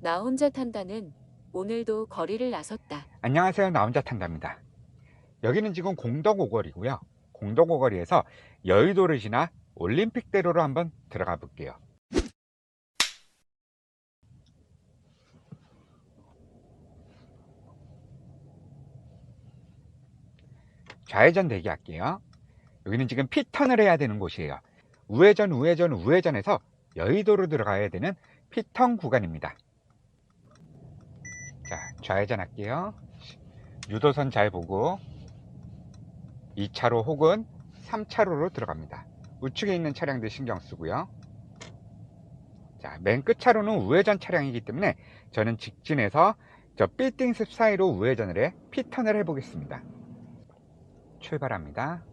나 혼자 탄다는 오늘도 거리를 나섰다. 안녕하세요. 나 혼자 탄답니다. 여기는 지금 공덕오거리고요. 공덕오거리에서 여의도를 지나 올림픽대로로 한번 들어가 볼게요. 좌회전 대기할게요. 여기는 지금 피턴을 해야 되는 곳이에요. 우회전, 우회전, 우회전에서 여의도로 들어가야 되는 피턴 구간입니다. 자, 좌회전 할게요. 유도선 잘 보고 2차로 혹은 3차로로 들어갑니다. 우측에 있는 차량들 신경 쓰고요. 자, 맨 끝 차로는 우회전 차량이기 때문에 저는 직진해서 저 빌딩 습 사이로 우회전을 해 피턴을 해보겠습니다. 출발합니다.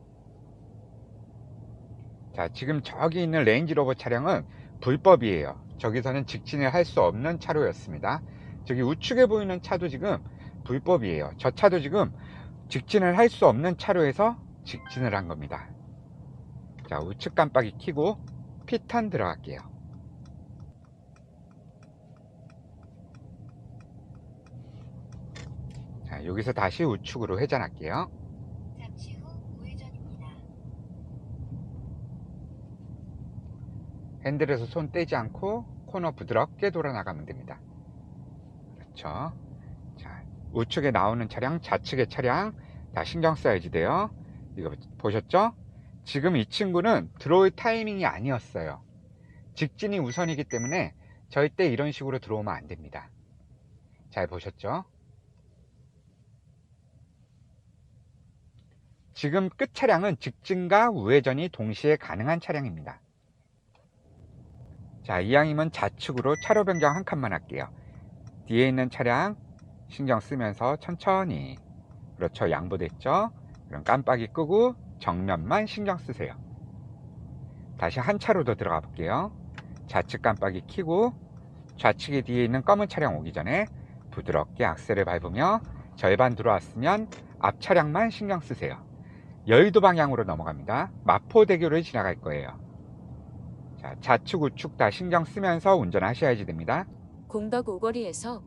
자, 지금 저기 있는 레인지로버 차량은 불법이에요. 저기서는 직진을 할 수 없는 차로였습니다. 저기 우측에 보이는 차도 지금 불법이에요. 저 차도 지금 직진을 할 수 없는 차로에서 직진을 한 겁니다. 자, 우측 깜빡이 켜고 피턴 들어갈게요. 자, 여기서 다시 우측으로 회전할게요. 잠시 후 우회전입니다. 핸들에서 손 떼지 않고 코너 부드럽게 돌아 나가면 됩니다. 그렇죠. 자, 우측에 나오는 차량, 좌측의 차량 다 신경 써야지 돼요. 이거 보셨죠? 지금 이 친구는 들어올 타이밍이 아니었어요. 직진이 우선이기 때문에 절대 이런 식으로 들어오면 안 됩니다. 잘 보셨죠? 지금 끝 차량은 직진과 우회전이 동시에 가능한 차량입니다. 자, 이왕이면 좌측으로 차로 변경 한 칸만 할게요. 뒤에 있는 차량 신경 쓰면서 천천히. 그렇죠. 양보됐죠? 그럼 깜빡이 끄고 정면만 신경 쓰세요. 다시 한 차로 더 들어가 볼게요. 좌측 깜빡이 켜고 좌측에 뒤에 있는 검은 차량 오기 전에 부드럽게 악셀을 밟으며 절반 들어왔으면 앞 차량만 신경 쓰세요. 여의도 방향으로 넘어갑니다. 마포대교를 지나갈 거예요. 자, 좌측 우측 다 신경 쓰면서 운전하셔야지 됩니다. 공덕 오거리에서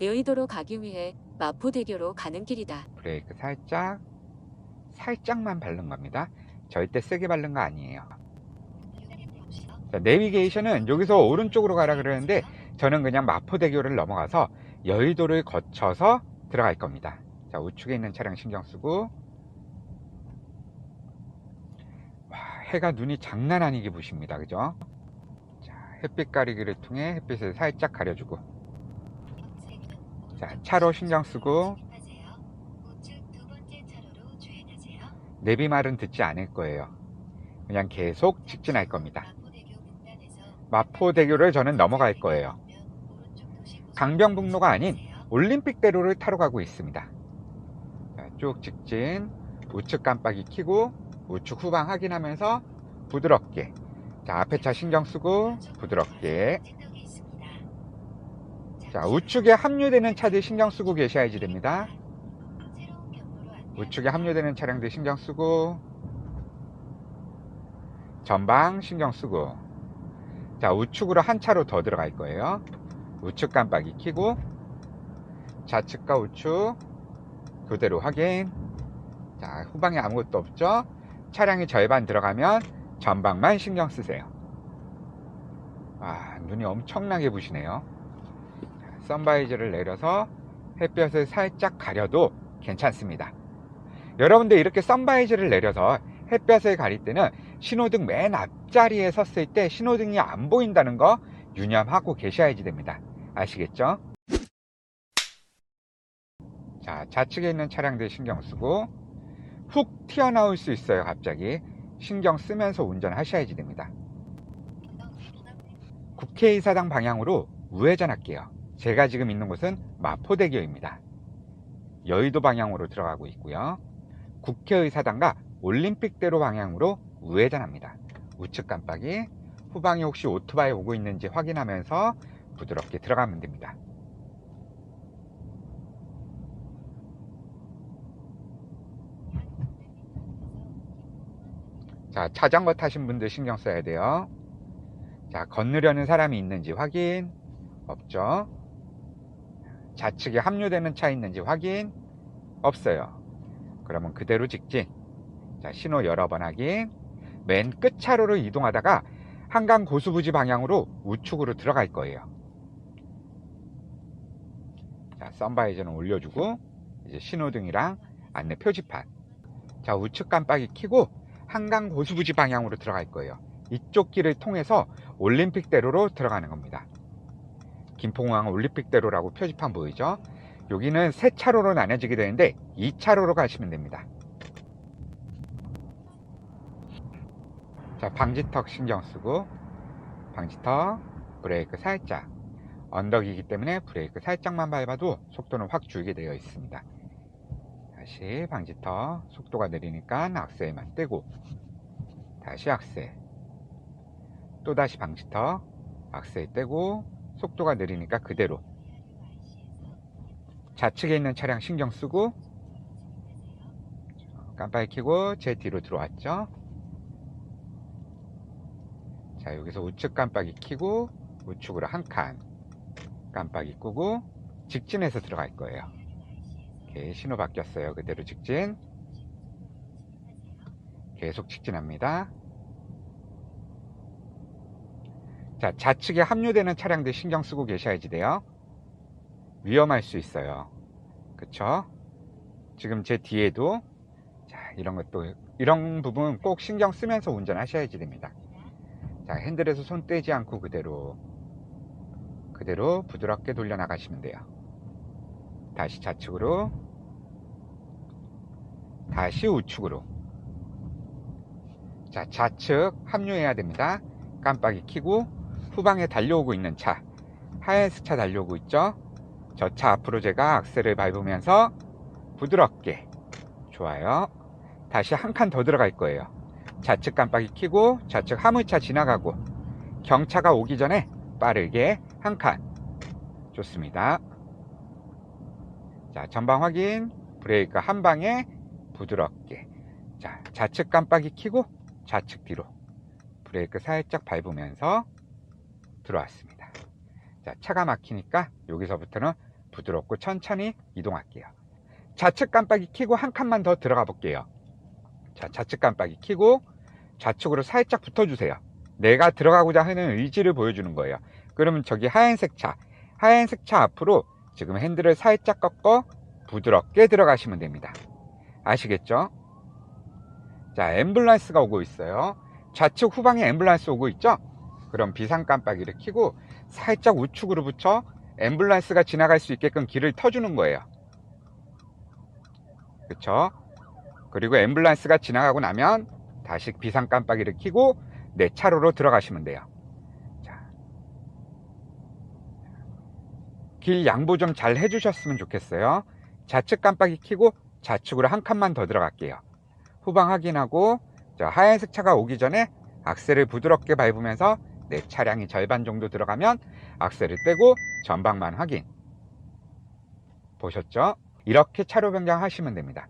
여의도로 가기 위해 마포대교로 가는 길이다. 브레이크 살짝 살짝만 밟는 겁니다. 절대 세게 밟는 거 아니에요. 자, 내비게이션은 여기서 오른쪽으로 가라 그러는데 저는 그냥 마포대교를 넘어가서 여의도를 거쳐서 들어갈 겁니다. 자, 우측에 있는 차량 신경 쓰고 와, 해가 눈이 장난 아니게 부십니다. 그죠? 자, 햇빛 가리기를 통해 햇빛을 살짝 가려주고 자, 차로 신경 쓰고 우측 두 번째 차로로 주행하세요. 내비 말은 듣지 않을 거예요. 그냥 계속 직진할 겁니다. 마포대교 마포대교를 저는 넘어갈 거예요. 강변북로가 아닌. 올림픽대로를 타러 가고 있습니다. 자, 쭉 직진, 우측 깜빡이 켜고 우측 후방 확인하면서 부드럽게. 자, 앞에 차 신경 쓰고 부드럽게. 자, 우측에 합류되는 차들 신경 쓰고 계셔야지 됩니다. 우측에 합류되는 차량들 신경 쓰고 전방 신경 쓰고 자 우측으로 한 차로 더 들어갈 거예요 우측 깜빡이 켜고 좌측과 우측 그대로 확인 자 후방에 아무것도 없죠 차량이 절반 들어가면 전방만 신경 쓰세요 아 눈이 엄청나게 부시네요 자, 선바이저를 내려서 햇볕을 살짝 가려도 괜찮습니다 여러분들 이렇게 선바이즈를 내려서 햇볕을 가릴 때는 신호등 맨 앞자리에 섰을 때 신호등이 안 보인다는 거 유념하고 계셔야지 됩니다. 아시겠죠? 자, 좌측에 있는 차량들 신경 쓰고 훅 튀어나올 수 있어요, 갑자기. 신경 쓰면서 운전하셔야지 됩니다. 국회의사당 방향으로 우회전할게요. 제가 지금 있는 곳은 마포대교입니다. 여의도 방향으로 들어가고 있고요. 국회의사당과 올림픽대로 방향으로 우회전합니다. 우측 깜빡이, 후방에 혹시 오토바이 오고 있는지 확인하면서 부드럽게 들어가면 됩니다. 자, 자전거 타신 분들 신경 써야 돼요. 자, 건너려는 사람이 있는지 확인. 없죠? 좌측에 합류되는 차 있는지 확인 없어요 그러면 그대로 직진 자 신호 여러 번 확인 맨 끝 차로로 이동하다가 한강 고수부지 방향으로 우측으로 들어갈 거예요 자 썬바이저는 올려주고 이제 신호등이랑 안내 표지판 자 우측 깜빡이 켜고 한강 고수부지 방향으로 들어갈 거예요. 이쪽 길을 통해서 올림픽대로로 들어가는 겁니다. 김포공항 올림픽대로라고 표지판 보이죠? 여기는 세 차로로 나눠지게 되는데 2차로로 가시면 됩니다. 자 방지턱 신경 쓰고 방지턱 브레이크 살짝. 언덕이기 때문에 브레이크 살짝만 밟아도 속도는 확 줄게 되어 있습니다 다시 방지턱 속도가 느리니까 악셀만 떼고 다시 악셀. 또 다시 방지턱 악셀 떼고 속도가 느리니까 그대로. 좌측에 있는 차량 신경 쓰고 깜빡이 켜고 제 뒤로 들어왔죠? 자 여기서 우측 깜빡이 켜고 우측으로 한 칸 깜빡이 끄고 직진해서 들어갈 거예요 오케이, 신호 바뀌었어요. 그대로 직진. 계속 직진합니다. 자 좌측에 합류되는 차량들 신경 쓰고 계셔야지 돼요. 위험할 수 있어요. 그쵸? 지금 제 뒤에도. 자 이런 것도 이런 부분 꼭 신경 쓰면서 운전하셔야지 됩니다. 자 핸들에서 손 떼지 않고 그대로 그대로 부드럽게 돌려 나가시면 돼요 다시 좌측으로 다시 우측으로. 자 좌측 합류해야 됩니다. 깜빡이 켜고 후방에 달려오고 있는 차. 하얀색 차 달려오고 있죠? 저 차 앞으로 제가 악셀을 밟으면서 부드럽게. 좋아요. 다시 한 칸 더 들어갈 거예요. 좌측 깜빡이 켜고 좌측 화물차 지나가고 경차가 오기 전에 빠르게 한 칸. 좋습니다 자 전방 확인. 브레이크 한 방에 부드럽게. 자 좌측 깜빡이 켜고 좌측 뒤로. 브레이크 살짝 밟으면서 들어왔습니다. 자 차가 막히니까 여기서부터는 부드럽고 천천히 이동할게요. 좌측 깜빡이 켜고 한 칸만 더 들어가 볼게요. 자 좌측 깜빡이 켜고 좌측으로 살짝 붙어주세요. 내가 들어가고자 하는 의지를 보여주는 거예요. 그러면 저기 하얀색 차 하얀색 차 앞으로 지금 핸들을 살짝 꺾어 부드럽게 들어가시면 됩니다. 아시겠죠? 자 앰뷸런스가 오고 있어요. 좌측 후방에 앰뷸런스 오고 있죠? 그럼 비상 깜빡이를 켜고 살짝 우측으로 붙여 앰뷸런스가 지나갈 수 있게끔 길을 터주는 거예요. 그쵸? 그리고 앰뷸런스가 지나가고 나면 다시 비상 깜빡이를 켜고 내 차로로 들어가시면 돼요 길 양보 좀 잘 해주셨으면 좋겠어요. 좌측 깜빡이 켜고 좌측으로 한 칸만 더 들어갈게요. 후방 확인하고 저 하얀색 차가 오기 전에 악셀을 부드럽게 밟으면서 내 차량이 절반 정도 들어가면 악셀을 떼고 전방만 확인. 보셨죠? 이렇게 차로 변경하시면 됩니다